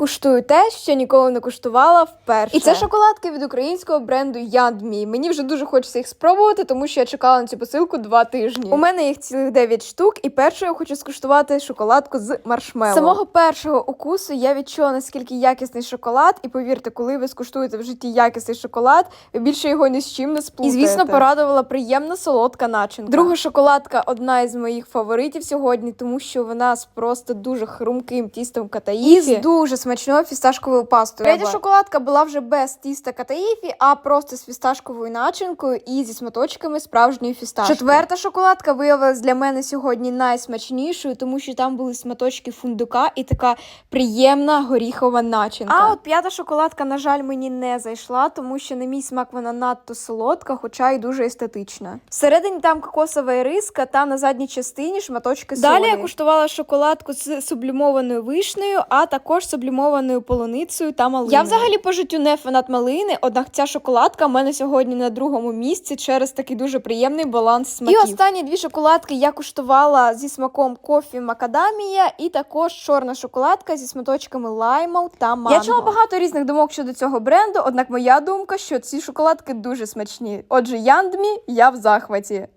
Куштую те, що ніколи не куштувала вперше. І це шоколадки від українського бренду Яндмі. Мені вже дуже хочеться їх спробувати, тому що я чекала на цю посилку два тижні. У мене їх цілих 9 штук, і першою я хочу скуштувати шоколадку з маршмеллоу. Самого першого укусу я відчула наскільки якісний шоколад, і повірте, коли ви скуштуєте в житті якісний шоколад, ви більше його ні з чим не І, звісно, порадувала приємна солодка начинка. Друга шоколадка одна із моїх фаворитів сьогодні, тому що вона з просто дуже хрумким тістом катаїфі. І з дуже смачною фісташковою пастою. Третя шоколадка була вже без тіста катаїфі, а просто з фісташковою начинкою і зі сматочками справжньої фісташки. Четверта шоколадка виявилась для мене сьогодні найсмачнішою, тому що там були сматочки фундука і така приємна горіхова начинка. А от п'ята шоколадка, на жаль, мені не зайшла, тому що на мій смак вона надто солодка, хоча й дуже естетична. Всередині там кокосова іриска та на задній частині шматочки солі. Далі я куштувала шоколадку з сублімованою вишнею, а також сублімованою полуницею та малиною. Я взагалі по життю не фанат малини, однак ця шоколадка в мене сьогодні на другому місці через такий дуже приємний баланс смаків. І останні дві шоколадки я куштувала зі смаком кофі макадамія і також чорна шоколадка зі сматочками лайму та манго. Я чула багато різних думок щодо цього бренду, однак моя думка, що ці шоколадки дуже смачні. Отже, Яндмі, я в захваті.